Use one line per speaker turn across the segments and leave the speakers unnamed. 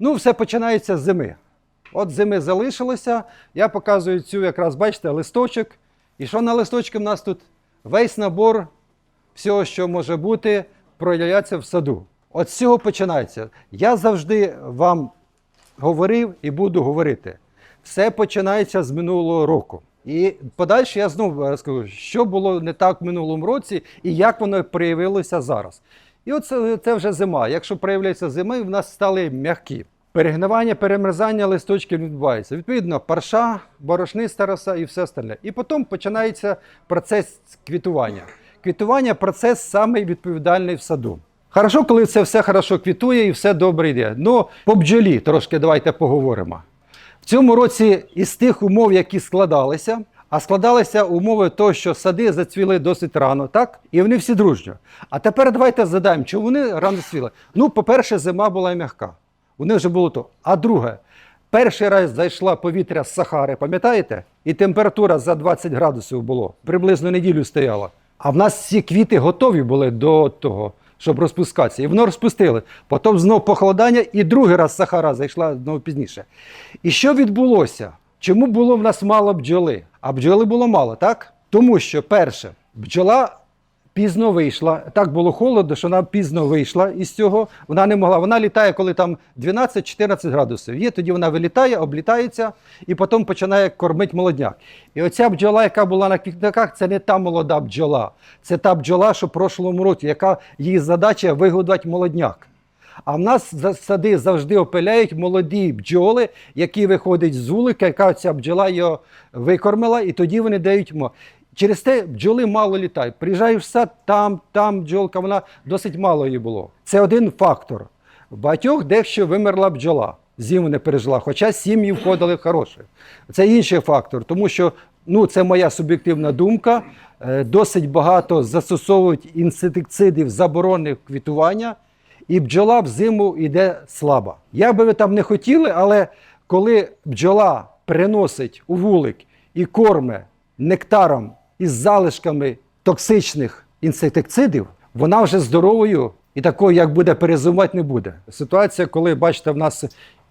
Ну, все починається з зими. От зими залишилося. Я показую цю якраз, бачите, листочок. І що на листочку в нас тут? Весь набор всього, що може бути, проявляється в саду. От з цього починається. Я завжди вам говорив і буду говорити. Все починається з минулого року. І подальше я знову розкажу, що було не так в минулому році і як воно проявилося зараз. І от це, вже зима. Якщо проявляється зими, в нас стали м'які. Перегнивання, перемерзання листочків відбувається. Відповідно, парша, борошниста роса і все остальне. І потім починається процес квітування. Квітування процес самий відповідальний в саду. Хорошо, коли це все хорошо квітує і все добре йде. Ну, по бджолі трошки давайте поговоримо. В цьому році із тих умов, які складалися, а складалися умови того, що сади зацвіли досить рано, так? І вони всі дружньо. А тепер давайте задаємо, чому вони рано зацвіли. Ну, по-перше, зима була м'яка. Них вже було то. А друге, перший раз зайшла повітря з Сахари, пам'ятаєте? І температура за 20 градусів було. Приблизно неділю стояла. А в нас всі квіти готові були до того, щоб розпускатися. І воно розпустили. Потім знов похолодання, і другий раз Сахара зайшла знову пізніше. І що відбулося? Чому було в нас мало бджоли? А бджоли було мало, так? Тому що, перше, бджола пізно вийшла. Так було холодно, що вона пізно вийшла із цього. Вона не могла. Вона літає, коли там 12-14 градусів. Є, тоді вона вилітає, облітається і потім починає кормити молодняк. І оця бджола, яка була на квітниках, це не та молода бджола. Це та бджола, що в прошлому році, яка її задача вигодувати молодняк. А в нас сади завжди опиляють молоді бджоли, які виходять з вулика, яка ця бджола його викормила, і тоді вони дають мо. Через те бджоли мало літають. Приїжджаєш в сад, там, там бджолка, вона досить мало її було. Це один фактор. В багатьох дещо вимерла бджола. Зиму не пережила, хоча сім'ї входили хороші. Це інший фактор, тому що ну, це моя суб'єктивна думка. е, Досить багато застосовують інсектицидів заборонених квітування і бджола взиму йде слаба. Як би ви там не хотіли, але коли бджола приносить у вулик і корме нектаром із залишками токсичних інсектицидів, вона вже здоровою і такою, як буде перезимувати, не буде. Ситуація, коли бачите, в нас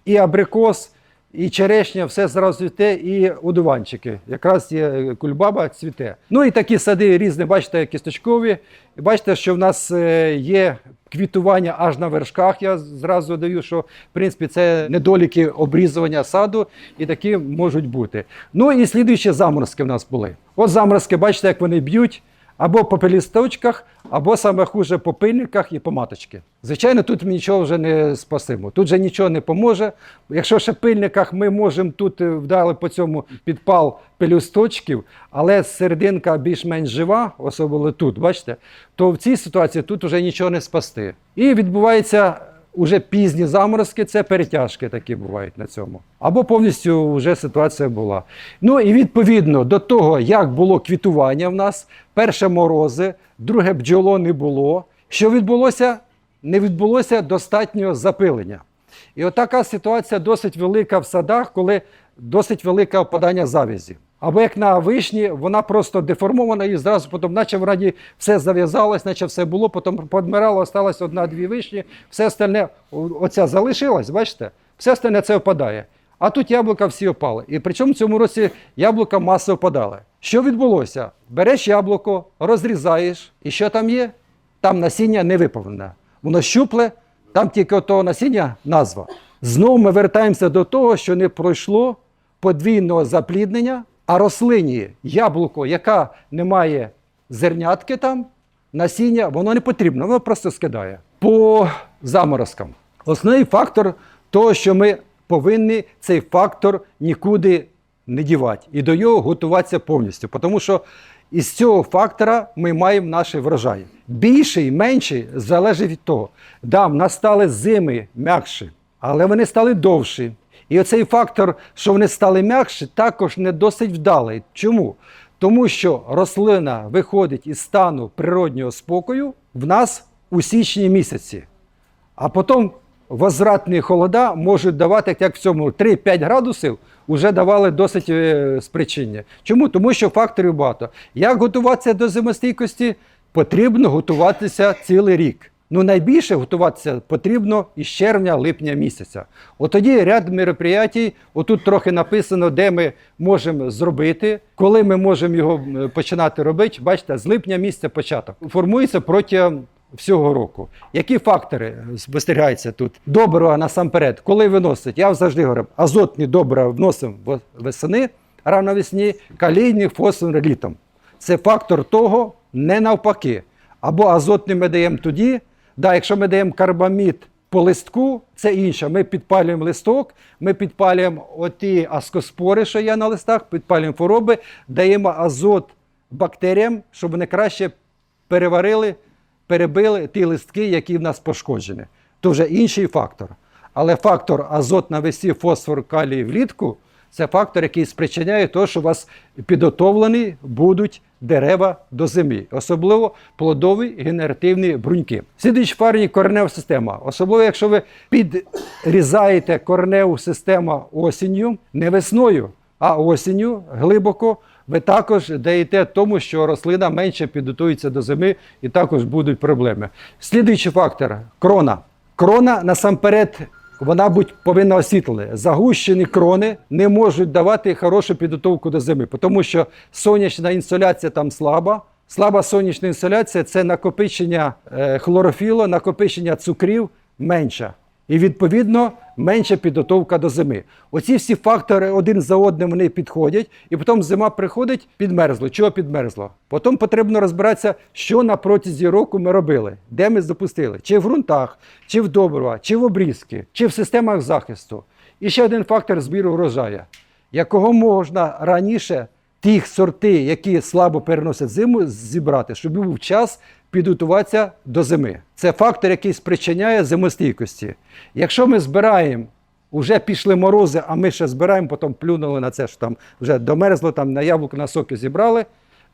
і абрикос, і черешня, все зразу цвіте, і одуванчики. Якраз є кульбаба цвіте. Ну і такі сади різні, бачите, кісточкові. Бачите, що в нас е, є квітування аж на вершках. Я зразу даю, що в принципі це недоліки обрізування саду, і такі можуть бути. Ну і слідуючі заморозки в нас були. От заморозки, бачите, як вони б'ють. Або по пелісточках, або саме хуже по пильниках і по маточки. Звичайно, тут ми нічого вже не спасимо. Тут вже нічого не поможе. Якщо ще пильниках ми можемо тут е, вдали по цьому підпал пелюсточків, але серединка більш-менш жива, особливо тут, бачите, то в цій ситуації тут вже нічого не спасти. І відбувається уже пізні заморозки, це перетяжки такі бувають на цьому. Або повністю вже ситуація була. Ну і відповідно до того, як було квітування в нас, перше морози, друге бджоло не було. Що відбулося? Не відбулося достатнього запилення. І отака ситуація досить велика в садах, коли досить велике опадання завязі. Або як на вишні, вона просто деформована і зразу потім, наче вроді все зав'язалось, наче все було, потім подмирало, осталось одна-дві вишні, все остальне, оця залишилась, бачите, все остальне це опадає. А тут яблука всі опали. І причому в цьому році яблука масово опадали. Що відбулося? Береш яблуко, розрізаєш, і що там є? Там насіння не виповнене. Воно щупле, там тільки от того насіння назва. Знову ми вертаємося до того, що не пройшло подвійного запліднення, а рослині яблуко, яка не має зернятки там, насіння, воно не потрібно, воно просто скидає. По заморозкам. Основний фактор того, що ми повинні цей фактор нікуди не дівати і до його готуватися повністю. Тому що із цього фактора ми маємо наші врожаї. Більший, менший залежить від того. Да, в нас стали зими м'якші, але вони стали довші. І оцей фактор, що вони стали м'якші, також не досить вдалий. Чому? Тому що рослина виходить із стану природнього спокою в нас у січні місяці. А потім возвратні холода можуть давати, як в цьому 3-5 градусів, вже давали досить е, спричинення. Чому? Тому що факторів багато. Як готуватися до зимостійкості? Потрібно готуватися цілий рік. Ну, найбільше готуватися потрібно із червня-липня місяця. От тоді ряд мероприятій, отут трохи написано, де ми можемо зробити, коли ми можемо його е, починати робити. Бачите, з липня місяця початок. Формується протягом всього року. Які фактори спостерігаються тут? Добрива насамперед, коли виносить, я завжди говорю, азотні добрива вносимо весени, рано весні, калійні фосфор літом. Це фактор того, не навпаки. Або азотний ми даємо тоді, да, якщо ми даємо карбамід по листку, це інше. Ми підпалюємо листок, ми підпалюємо оті аскоспори, що є на листах, підпалюємо хвороби, даємо азот бактеріям, щоб вони краще переварили, перебили ті листки, які в нас пошкоджені. То вже інший фактор. Але фактор азот на весі, фосфор, калій влітку це фактор, який спричиняє те, що у вас підготовлені будуть дерева до зими, особливо плодові генеративні бруньки. Слідуючий парні коренева система. Особливо, якщо ви підрізаєте кореневу систему осінню, не весною, а осінню глибоко, ви також даєте тому, що рослина менше підготується до зими і також будуть проблеми. Слідуючий фактор крона. Крона насамперед. Вона будь повинна освітлена. Загущені крони не можуть давати хорошу підготовку до зими, тому що сонячна інсоляція там слаба. Слаба сонячна інсоляція це накопичення е, хлорофілу, накопичення цукрів менша. І відповідно менша підготовка до зими. Оці всі фактори один за одним вони підходять, і потім зима приходить, підмерзло. Чого підмерзло? Потім потрібно розбиратися, що на протязі року ми робили, де ми запустили, чи в ґрунтах, чи в добрива, чи в обрізки, чи в системах захисту. І ще один фактор збіру врожаю, якого можна раніше тих сорти, які слабо переносять зиму, зібрати, щоб був час підготуватися до зими. Це фактор, який спричиняє зимостійкості. Якщо ми збираємо, вже пішли морози, а ми ще збираємо, потім плюнули на це, що там вже домерзло, там на яблуко, на соки зібрали,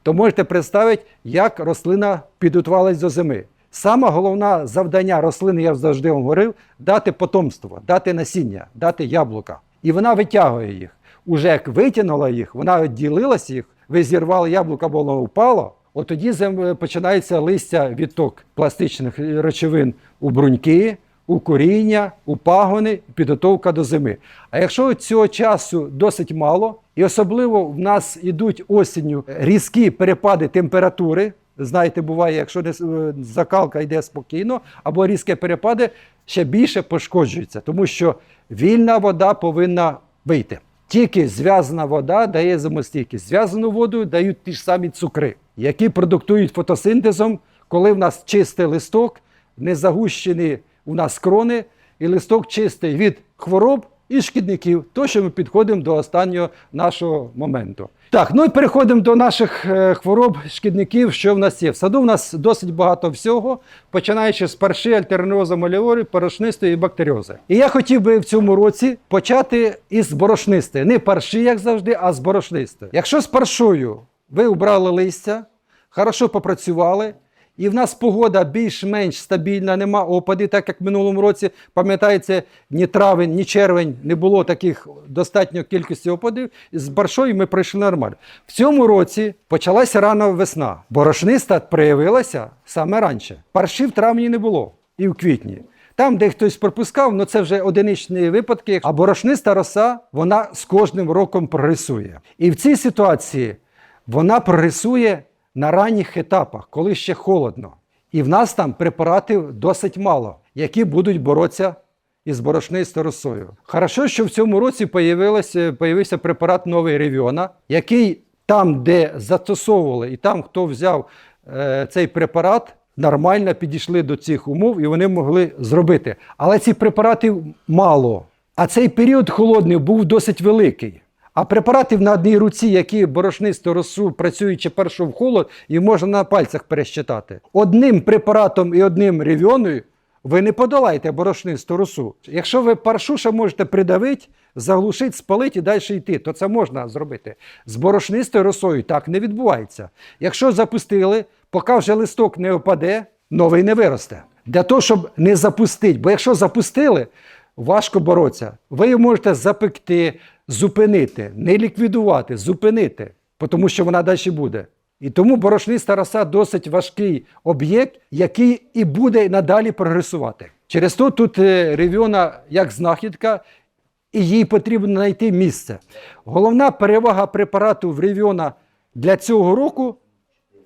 то можете представити, як рослина підготувалась до зими. Саме головне завдання рослини, я завжди вам говорив, дати потомство, дати насіння, дати яблука. І вона витягує їх. Уже як витягнула їх, вона відділилась їх, ви зірвали яблуко, або воно впало. От тоді починається листя відток пластичних речовин у бруньки, у коріння, у пагони, підготовка до зими. А якщо цього часу досить мало, і особливо в нас ідуть осінню різкі перепади температури, знаєте, буває, якщо е, закалка йде спокійно, або різкі перепади, ще більше пошкоджується, тому що вільна вода повинна вийти. Тільки зв'язана вода дає зимостійкість. Зв'язану воду дають ті ж самі цукри, які продуктують фотосинтезом, коли в нас чистий листок, не загущені у нас крони, і листок чистий від хвороб і шкідників. То, що ми підходимо до останнього нашого моменту. Так, ну і переходимо до наших е, хвороб, шкідників, що в нас є. В саду в нас досить багато всього, починаючи з парши, альтернозу маліори, порошнистої і бактеріози. І я хотів би в цьому році почати із борошнистої. Не парши, як завжди, а з борошнистої. Якщо з паршою ви убрали листя, хорошо попрацювали, і в нас погода більш-менш стабільна, нема опадів, так як в минулому році, пам'ятаєте, ні травень, ні червень не було таких достатньо кількості опадів. З баршою ми пройшли нормально. В цьому році почалася рано весна. Борошниста проявилася саме раніше. Парші в травні не було і в квітні. Там, де хтось пропускав, ну це вже одиничні випадки. А борошниста роса вона з кожним роком прогресує. І в цій ситуації вона прогресує на ранніх етапах, коли ще холодно. І в нас там препаратів досить мало, які будуть боротися із борошнистою росою. Хорошо, що в цьому році появилося, появився препарат новий Ревіона, який там, де застосовували, і там, хто взяв е, цей препарат, нормально підійшли до цих умов і вони могли зробити. Але цих препаратів мало. А цей період холодний був досить великий. А препаратів на одній руці, які борошнисту росу, працюючи першу в холод, і можна на пальцях пересчитати. Одним препаратом і одним ревіоною ви не подолаєте борошнисту росу. Якщо ви паршуша можете придавити, заглушити, спалити і далі йти, то це можна зробити. З борошнистою росою так не відбувається. Якщо запустили, поки вже листок не опаде, новий не виросте. Для того, щоб не запустити. Бо якщо запустили, важко боротися. Ви її можете запекти, зупинити, не ліквідувати, зупинити, тому що вона далі буде. І тому борошниста роса досить важкий об'єкт, який і буде надалі прогресувати. Через то тут е, ревіона як знахідка, і їй потрібно знайти місце. Головна перевага препарату в ревіона для цього року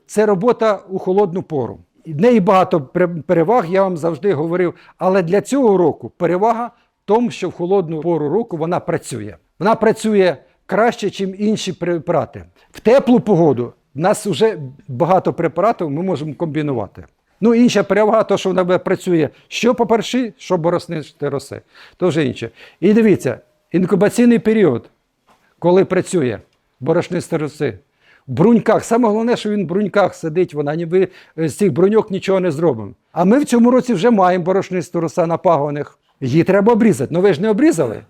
це робота у холодну пору. Неї багато переваг, я вам завжди говорив. Але для цього року перевага в тому, що в холодну пору року вона працює. Вона працює краще, ніж інші препарати. В теплу погоду в нас вже багато препаратів ми можемо комбінувати. Ну, інша перевага, то, що вона працює що по перші, що бороснисти роси. То вже інше. І дивіться, інкубаційний період, коли працює борошниста роси. Бруньках. Саме головне, що він в бруньках сидить, вона ніби е, з цих бруньок нічого не зробимо. А ми в цьому році вже маємо борошнисту роса на пагонах. Її треба обрізати. Ну ви ж не обрізали?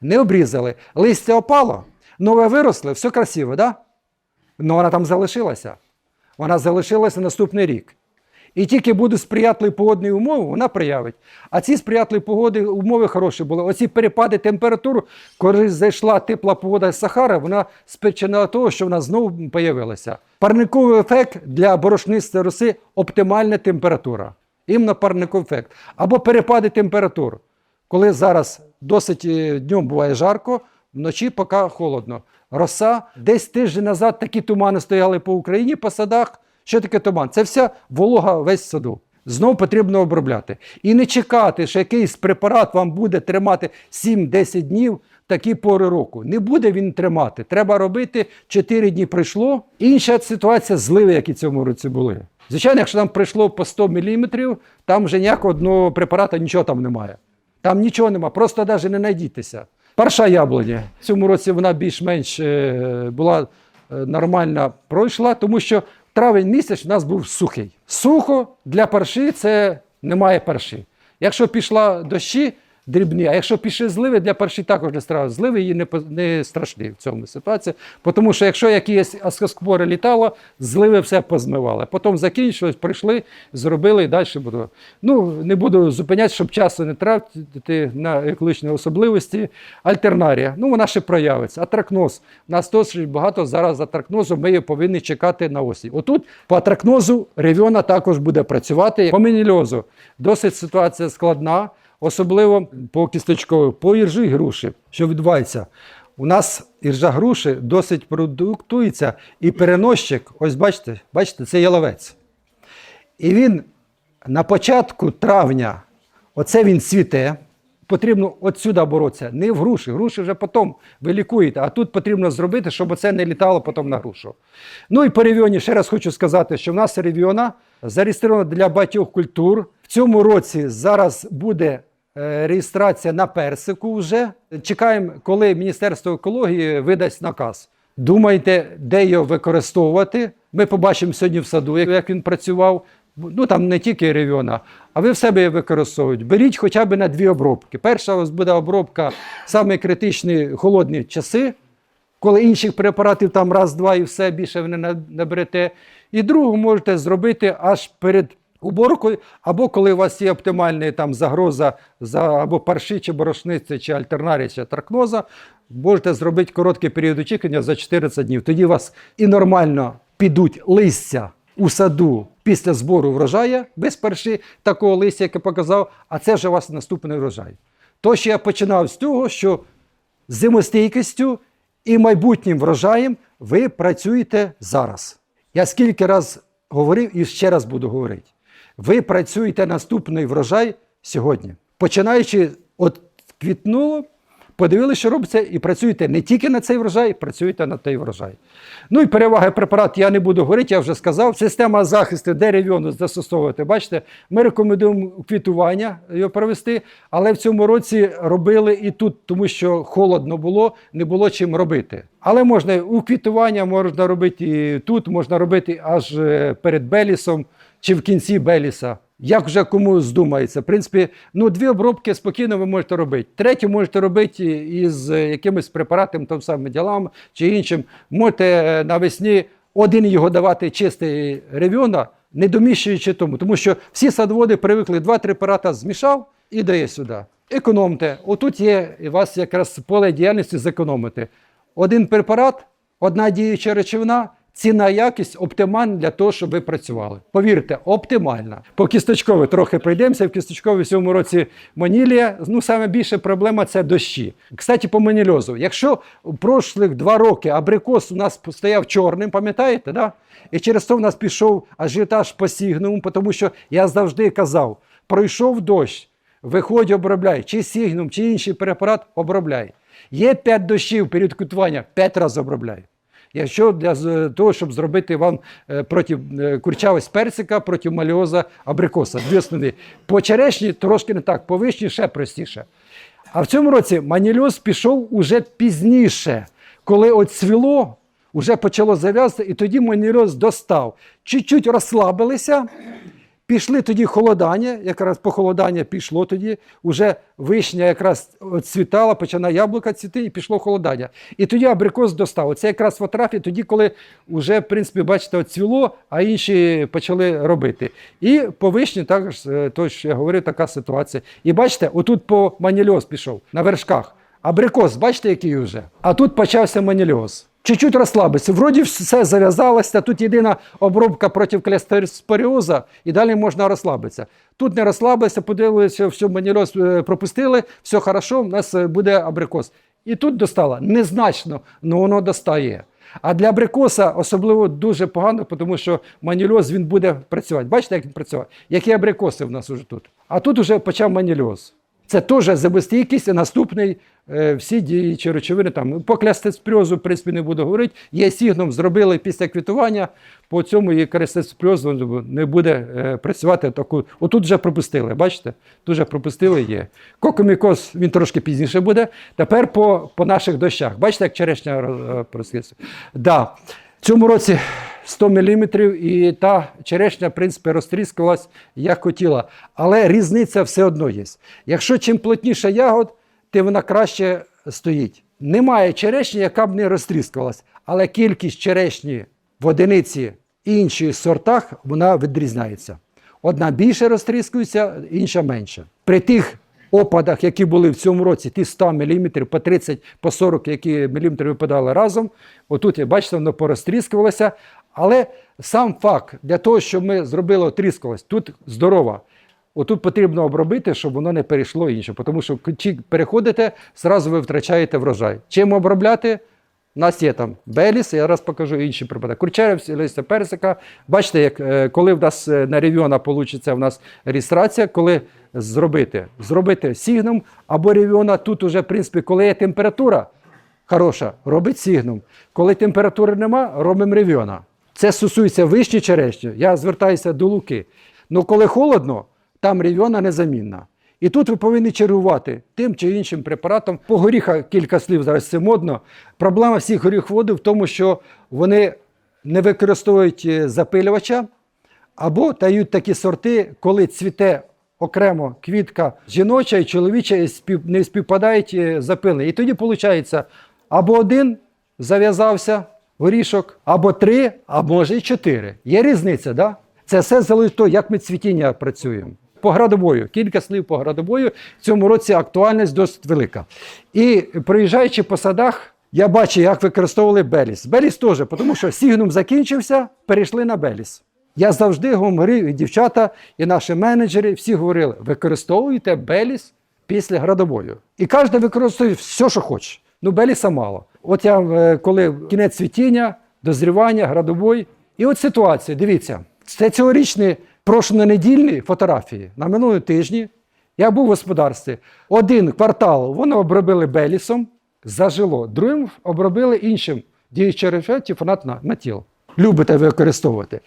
Не обрізали. Листя опало, нове виросло, все красиво? Да? Ну вона там залишилася. Вона залишилася наступний рік. І тільки буде сприятливі погодні умови, вона проявить. А ці сприятливі погоди умови хороші були. Оці перепади температур, коли зайшла тепла погода з Сахара, вона спричинила того, що вона знову появилася. Парниковий ефект для борошнистої роси оптимальна температура. Іменно парниковий ефект. Або перепади температур. Коли зараз досить е, днем буває жарко, вночі поки холодно. Роса десь тиждень назад такі тумани стояли по Україні по садах. Що таке туман? Це вся волога весь саду. Знову потрібно обробляти. І не чекати, що якийсь препарат вам буде тримати 7-10 днів такі пори року. Не буде він тримати. Треба робити 4 дні пройшло. Інша ситуація зливи, які цьому році були. Звичайно, якщо нам прийшло по 100 мм, там вже ніякого одного препарата нічого там немає. Там нічого нема, просто навіть не найдітеся. Перша яблуня. В цьому році вона більш-менш е, була е, нормальна пройшла, тому що травень місяць у нас був сухий. Сухо для парші це немає парші. Якщо пішла дощі, дрібні, а якщо пішли зливи, для парші також не страшно. Зливи її не, не страшні в цьому ситуації. Тому що якщо якісь аскоспори літало, зливи все позмивали. Потім закінчилось, прийшли, зробили і далі буду. Ну, не буду зупинятися, щоб часу не тратити на екологічні особливості. Альтернарія, ну вона ще проявиться. Атракноз. У нас досить багато зараз атракнозу, ми її повинні чекати на осінь. Отут по атракнозу ревіона також буде працювати. По мінільозу досить ситуація складна, особливо по кісточкових, по іржі груші. Що відбувається? У нас іржа груші досить продуктується, і переносчик, ось бачите, бачите, це яловець. І він на початку травня, оце він цвіте. Потрібно от сюди боротися, не в груші. Груші вже потім ви лікуєте, а тут потрібно зробити, щоб оце не літало потім на грушу. Ну і по ревіоні ще раз хочу сказати, що в нас ревіона зареєстрована для багатьох культур. В цьому році зараз буде реєстрація на персику вже. Чекаємо, коли Міністерство екології видасть наказ. Думайте, де його використовувати. Ми побачимо сьогодні в саду, як- він працював. Ну там не тільки ревіона, а ви в себе її використовуєте. Беріть хоча б на дві обробки. Перша у вас буде обробка саме критичні холодні часи, коли інших препаратів там раз-два і все більше ви не наберете. І другу можете зробити аж перед уборкою, або коли у вас є оптимальна там загроза за або парші, чи борошниці, чи альтернарія, чи тракноза, можете зробити короткий період очікування за 14 днів. Тоді у вас і нормально підуть листя у саду після збору врожаю, без парші такого листя, як я показав, а це вже у вас наступний врожай. То, що я починав з того, що зимостійкістю і майбутнім врожаєм ви працюєте зараз. Я скільки раз говорив і ще раз буду говорити. Ви працюєте наступний врожай сьогодні. Починаючи от квітнуло, подивилися, що робиться, і працюєте не тільки на цей врожай, працюєте на той врожай. Ну і переваги препарат я не буду говорити, я вже сказав. Система захисту дерев'яну застосовувати. Бачите, ми рекомендуємо квітування його провести, але в цьому році робили і тут, тому що холодно було, не було чим робити. Але можна у квітування можна робити і тут, можна робити аж е, перед Белісом чи в кінці Беліса. Як вже кому здумається. В принципі, ну дві обробки спокійно ви можете робити. Третю можете робити із е, якимось препаратом, тим самим ділам чи іншим. Можете е, навесні один його давати чистий ревіона, не доміщуючи тому. Тому що всі садоводи привикли два-три препарата змішав і дає сюди. Економте. Отут є у вас якраз поле діяльності зекономити. Один препарат, одна діюча речовина, ціна якість оптимальна для того, щоб ви працювали. Повірте, оптимальна. По кісточкові трохи пройдемося. В кісточкові в цьому році манілія. Ну, саме більше проблема це дощі. Кстати, по манільозу. Якщо в прошлих два роки абрикос у нас стояв чорним, пам'ятаєте, да? і через то в нас пішов ажіотаж по сігнуму, тому що я завжди казав: пройшов дощ, виходь, обробляй, чи сігнум, чи інший препарат обробляй. Є 5 дощів перед кутування, 5 разів обробляй. Якщо для того, щоб зробити вам е, проти е, персика, проти маліоза, абрикоса, дві основні. По черешні трошки не так, по вишні ще простіше. А в цьому році манільоз пішов уже пізніше, коли от вже почало зав'язати, і тоді манільоз достав. Чуть-чуть розслабилися, Пішли тоді холодання, якраз похолодання пішло тоді, уже вишня якраз цвітала, почала яблука цвіти, і пішло холодання. І тоді абрикос достав. Це якраз фотографії тоді, коли вже, в принципі, бачите, цвіло, а інші почали робити. І по вишні також, е, то, що я говорив, така ситуація. І бачите, отут по манільоз пішов на вершках. Абрикос, бачите, який вже? А тут почався манільоз. Чуть-чуть розслабитися. Вроді все зав'язалося. Тут єдина обробка проти клестерспоріоза, і далі можна розслабитися. Тут не розслабилися, подивилися, все манільоз пропустили, все хорошо, у нас е, буде абрикос. І тут достало незначно, але воно достає. А для абрикоса особливо дуже погано, тому що манільоз він буде працювати. Бачите, як він працює? Які абрикоси в нас уже тут. А тут вже почав манільоз. Це теж забостійкість, і наступний е, всі діючі речовини. Там, по клястеспріозу, в принципі, не буду говорити. Є сігном, зробили після квітування, по цьому і клястеспріоз не буде е, працювати. Таку. Отут вже пропустили, бачите? Тут вже пропустили є. Кокомікоз він трошки пізніше буде. Тепер по, по наших дощах. Бачите, як черешня е, розкисує? Да. Цьому році 100 мм і та черешня, в принципі, розтріскалась, як хотіла. Але різниця все одно є. Якщо чим плотніше ягод, тим вона краще стоїть. Немає черешні, яка б не розтріскалась, але кількість черешні в одиниці інших сортах вона відрізняється. Одна більше розтріскується, інша менше. При тих опадах, які були в цьому році, ті 100 мм, по 30, по 40 які мм випадали разом. Отут, бачите, воно порозтріскувалося. Але сам факт для того, щоб ми зробили отріскувалось, тут здорова. Отут потрібно обробити, щоб воно не перейшло інше. Тому що чи переходите, зразу ви втрачаєте врожай. Чим обробляти? У нас є там беліс, я раз покажу інші припади. Курчарів, листя персика. Бачите, як, е, коли в нас е, на ревіона вийде в нас реєстрація, коли зробити? Зробити сігном або ревіона, тут уже, в принципі, коли є температура хороша, робить сігном. Коли температури нема, робимо ревіона. Це стосується вишні черешні. Я звертаюся до луки. Ну коли холодно, там ревіона незамінна. І тут ви повинні чергувати тим чи іншим препаратом. По горіхах кілька слів зараз це модно. Проблема всіх горіховодів в тому, що вони не використовують е, запилювача або дають такі сорти, коли цвіте окремо квітка жіноча і чоловіча не співпадають е, запилення. І тоді виходить або один зав'язався горішок, або три, а може і чотири. Є різниця, да? Це все залежить того, як ми цвітіння працюємо. По градобою, кілька слів по градобою. В цьому році актуальність досить велика. І проїжджаючи по садах, я бачу, як використовували Беліс. Беліс теж, тому що сігнум закінчився, перейшли на Беліс. Я завжди говорив, і дівчата, і наші менеджери, всі говорили, використовуйте Беліс після градобою. І кожен використовує все, що хоче. Ну, Беліса мало. От я е, коли кінець цвітіння, дозрівання, градобой. І от ситуація, дивіться, це цьогорічні прошлонедільні фотографії. На минулому тижні я був в господарстві. Один квартал вони обробили Белісом, зажило, другим обробили іншим діючим рефеті фанат на, на тіл. Любите використовувати.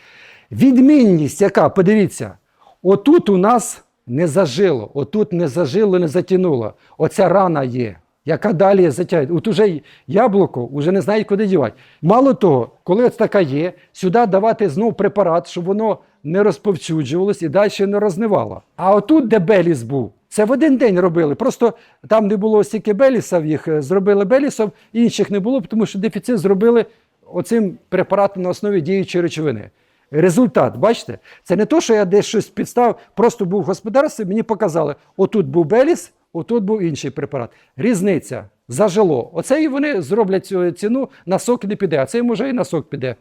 Відмінність, яка, подивіться, отут у нас не зажило, отут не зажило, не затягнуло. Оця рана є, яка далі затягує. От уже яблуко вже не знають, куди дівати. Мало того, коли от така є, сюди давати знов препарат, щоб воно не розповсюджувалось і далі не рознивало. А отут, де Беліс був, це в один день робили. Просто там не було стільки Белісів, їх е, зробили Белісом, інших не було, тому що дефіцит зробили оцим препаратом на основі діючої речовини. Результат, бачите, це не то, що я десь щось підстав, просто був в господарстві, мені показали, отут був Беліс, отут був інший препарат. Різниця зажило. Оце і вони зроблять цю ціну, на сок не піде, а цей може і на сок піде.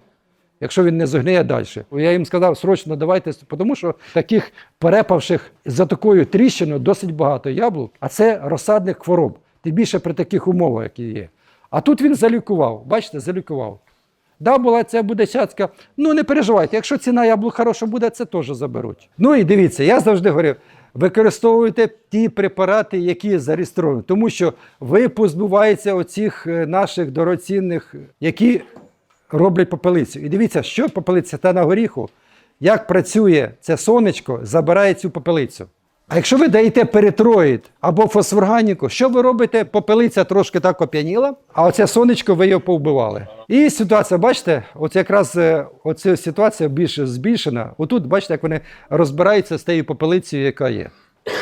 Якщо він не зогниє далі. Я їм сказав, срочно давайте, тому що таких перепавших за такою тріщиною досить багато яблук, а це розсадних хвороб. Тим більше при таких умовах, які є. А тут він залікував. Бачите, залікував. Да, була це буде цяцька. Ну не переживайте, якщо ціна яблук хороша буде, це теж заберуть. Ну і дивіться, я завжди говорю, використовуйте ті препарати, які зареєстровані, тому що ви позбуваєтеся оцих е, наших дорогоцінних, які роблять попелицю. І дивіться, що попелиця та на горіху, як працює це сонечко, забирає цю попелицю. А якщо ви даєте перитроїд або фосфорганіку, що ви робите? Попелиця трошки так оп'яніла, а оце сонечко ви його повбивали. І ситуація, бачите, от якраз е, оця ситуація більше збільшена. Отут, бачите, як вони розбираються з тією попелицею, яка є.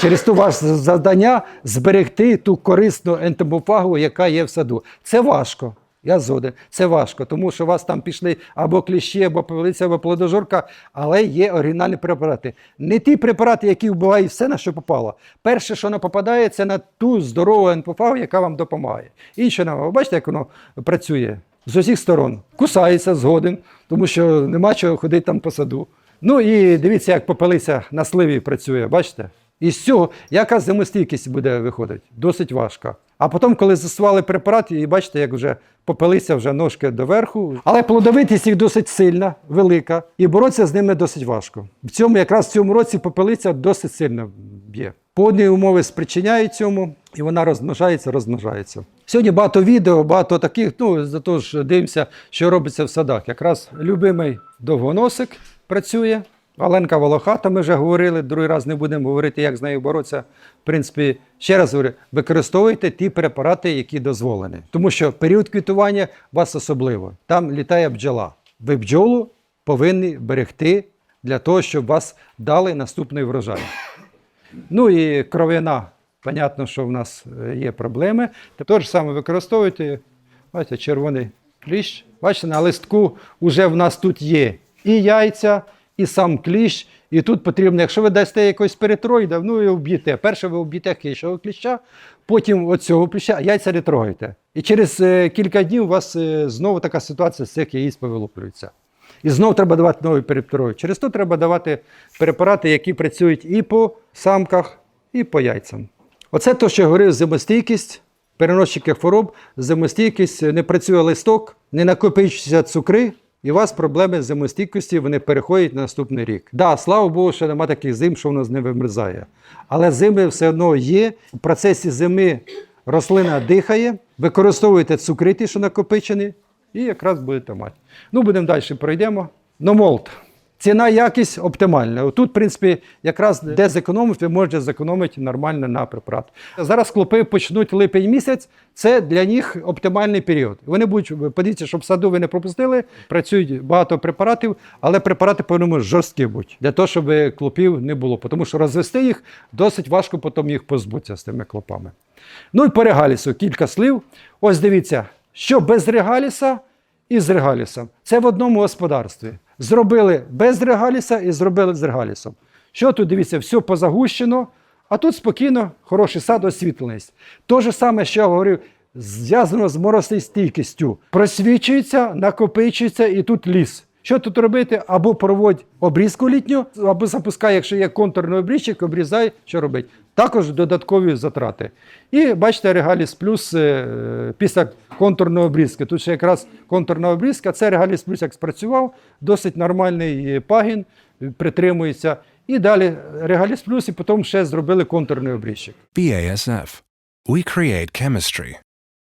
Через ту ваше завдання зберегти ту корисну ентомофагу, яка є в саду. Це важко. Я згоден. Це важко, тому що у вас там пішли або кліщі, або павлиця, або плодожорка, але є оригінальні препарати. Не ті препарати, які вбивають все, на що попало. Перше, що не попадає, це на ту здорову ентомофагу, яка вам допомагає. Інше ви бачите, як воно працює з усіх сторон. Кусається згоден, тому що нема чого ходити там по саду. Ну і дивіться, як попелиця на сливі працює, бачите? І з цього яка зимостійкість буде виходити? Досить важка. А потім, коли застосували препарат, і бачите, як вже попелися вже ножки доверху. Але плодовитість їх досить сильна, велика, і боротися з ними досить важко. В цьому якраз в цьому році попелиця досить сильно б'є. Погодні умови спричиняють цьому, і вона розмножається, розмножається. Сьогодні багато відео, багато таких. Ну зато ж дивимося, що робиться в садах. Якраз любимий довгоносик працює. Аленка Волохата, ми вже говорили, другий раз не будемо говорити, як з нею боротися. В принципі, ще раз говорю, використовуйте ті препарати, які дозволені. Тому що період квітування вас особливо. Там літає бджола. Ви бджолу повинні берегти для того, щоб вас дали наступний врожай. Ну і кров'яна. Понятно, що в нас е, є проблеми. Те ж саме використовуйте. Бачите, червоний кліщ. Бачите, на листку вже в нас тут є і яйця, і сам кліщ. І тут потрібно, якщо ви дасте якогось перетроїда, ну і вб'єте. Перше ви вб'єте кишого кліща, потім оцього кліща, а яйця не трогаєте. І через е, кілька днів у вас е, знову така ситуація з цих яєць повилуплюється. І знову треба давати новий перептероїд. Через то треба давати препарати, які працюють і по самках, і по яйцям. Оце те, що я говорив, зимостійкість, переносчики хвороб, зимостійкість, не працює листок, не накопичуються цукри, і у вас проблеми з зимостійкості вони переходять на наступний рік. Да, слава Богу, що нема таких зим, що воно нас не вимерзає. Але зими все одно є. У процесі зими рослина дихає, використовуєте цукрити, що накопичені, і якраз будете мати. Ну, будемо далі пройдемо. Номолт. Ціна якість оптимальна. Тут, в принципі, якраз де зекономити, ви можете зекономити нормально на препарат. Зараз клопи почнуть липень місяць, це для них оптимальний період. Вони будуть, подивіться, щоб саду ви не пропустили, працюють багато препаратів, але препарати повинні жорсткі бути, для того, щоб клопів не було. Тому що розвести їх досить важко потім їх позбутися з тими клопами. Ну і по регалісу кілька слів. Ось дивіться, що без регаліса і з регалісом. Це в одному господарстві. Зробили без регаліса і зробили з регалісом. Що тут дивіться, все позагущено, а тут спокійно, хороший сад, освітленість. Те ж саме, що я говорив, зв'язано з морозостійкістю. Просвічується, накопичується і тут ліс. Що тут робити? Або проводь обрізку літню, або запускай, якщо є контурний обрізчик, обрізай, що робить. Також додаткові затрати. І бачите, Регаліс плюс е, після контурної обрізки. Тут ще якраз контурна обрізка, це Регаліс плюс як спрацював, досить нормальний пагін, притримується. І далі Регаліс плюс, і потім ще зробили контурний обрізчик.
BASF. We create chemistry.